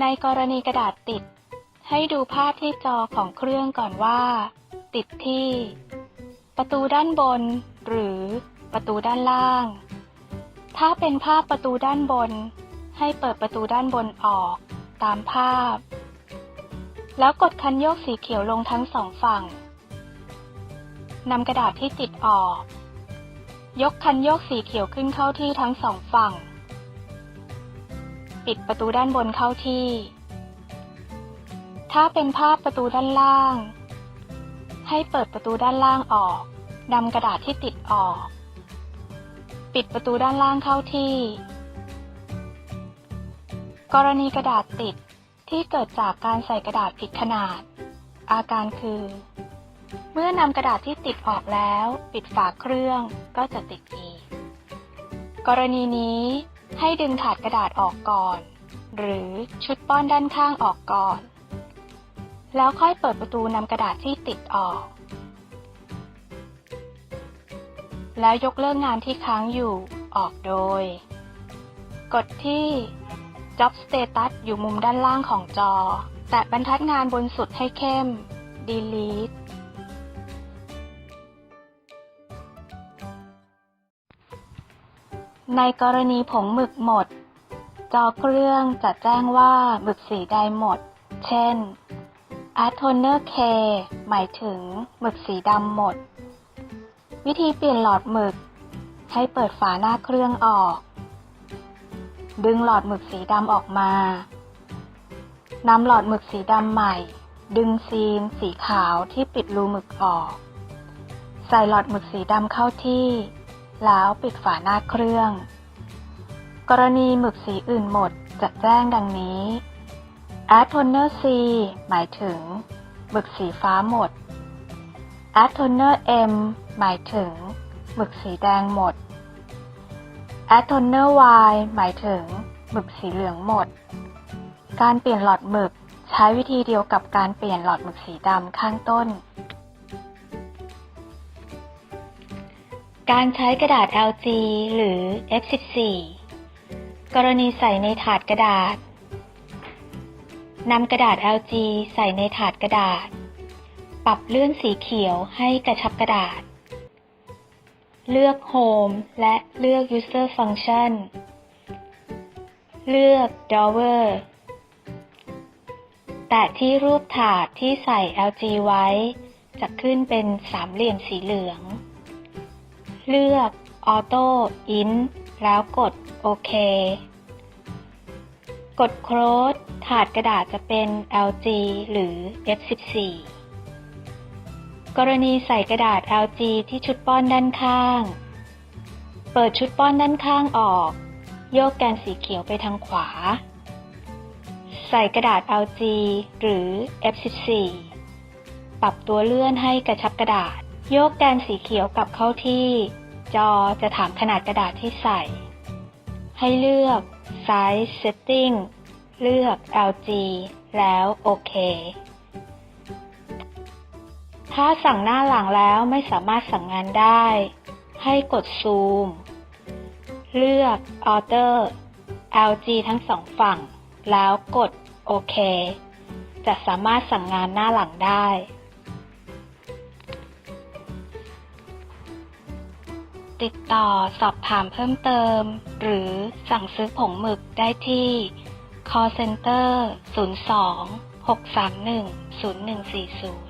ในกรณีกระดาษติด ให้ดูภาพที่จอของเครื่องก่อนว่า ติดที่ ประตูด้านบน หรือประตูด้านล่าง ถ้าเป็นภาพประตูด้านบน ให้เปิดประตูด้านบนออก ตามภาพ แล้วกดคันโยกสีเขียวลงทั้งสองฝั่งนำกระดาษที่ติดออก ยกคันโยกสีเขียวขึ้นเข้าที่ทั้งสองฝั่ง ปิดประตูด้านบนเข้าที่ ถ้าเป็นภาพประตูด้านล่าง ให้เปิดประตูด้านล่างออกนำกระดาษที่ติดออก ปิดประตูด้านล่างเข้าที่ กรณีกระดาษติดที่เกิดจากการใส่กระดาษผิดขนาด อาการคือ เมื่อนำกระดาษที่ติดออกแล้ว ปิดฝาเครื่องก็จะติดอีก กรณีนี้ ให้ดึงถาดกระดาษออกก่อน หรือชุดป้อนด้านข้างออกก่อน แล้วค่อยเปิดประตูนำกระดาษที่ติดออก แล้วยกเลิกงานที่ค้างอยู่ออกโดย กดที่ Job Status อยู่มุมด้านล่างของจอ แตะบรรทัดงานบนสุดให้เข้ม Delete ในกรณีผงหมึกหมด จอเครื่องจะแจ้งว่าหมึกสีใดหมด เช่น a t o n e r K หมายถึงหมึกสีดำหมด วิธีเปลี่ยนหลอดหมึก ให้เปิดฝาหน้าเครื่องออก ดึงหลอดหมึกสีดำออกมานำหลอดหมึกสีดำใหม่ ดึงซีนสีขาวที่ปิดรูหมึกออก ใส่หลอดหมึกสีดำเข้าที่ แล้วปิดฝาหน้าเครื่อง กรณีหมึกสีอื่นหมดจะแจ้งดังนี้ a d toner C หมายถึงหมึกสีฟ้าหมด a d toner M หมายถึงหมึกสีแดงหมด a d toner Y หมายถึงหมึกสีเหลืองหมด การเปลี่ยนหลอดหมึกใช้วิธีเดียวกับการเปลี่ยนหลอดหมึกสีดำข้างต้น การใช้กระดาษ LG หรือ F14 กรณีใส่ในถาดกระดาษนำกระดาษ LG ใส่ในถาดกระดาษ ปรับเลื่อนสีเขียวให้กระชับกระดาษ เลือก Home และเลือก User Function เลือก Drawer แตะที่รูปถาดที่ใส่ LG ไว้ จะขึ้นเป็นสามเหลี่ยมสีเหลือง เลือก Auto In แล้วกดโอเค กด Close ถาดกระดาษจะเป็น LG หรือ F14 กรณีใส่กระดาษ LG ที่ชุดป้อนด้านข้าง เปิดชุดป้อนด้านข้างออก โยกแกนสีเขียวไปทางขวา ใส่กระดาษ LG หรือ F14 ปรับตัวเลื่อนให้กระชับกระดาษ โยกแกนสีเขียวกลับเข้าที่ จอจะถามขนาดกระดาษที่ใส่ ให้เลือก Size Setting เลือก LG แล้วโอเค ถ้าสั่งหน้าหลังแล้วไม่สามารถสั่งงานได้ ให้กดซูม เลือก Order LG ทั้งสองฝั่ง แล้วกดโอเค จะสามารถสั่งงานหน้าหลังได้ ติดต่อสอบถามเพิ่มเติม หรือสั่งซื้อผงหมึกได้ที่ call center 02 631 0140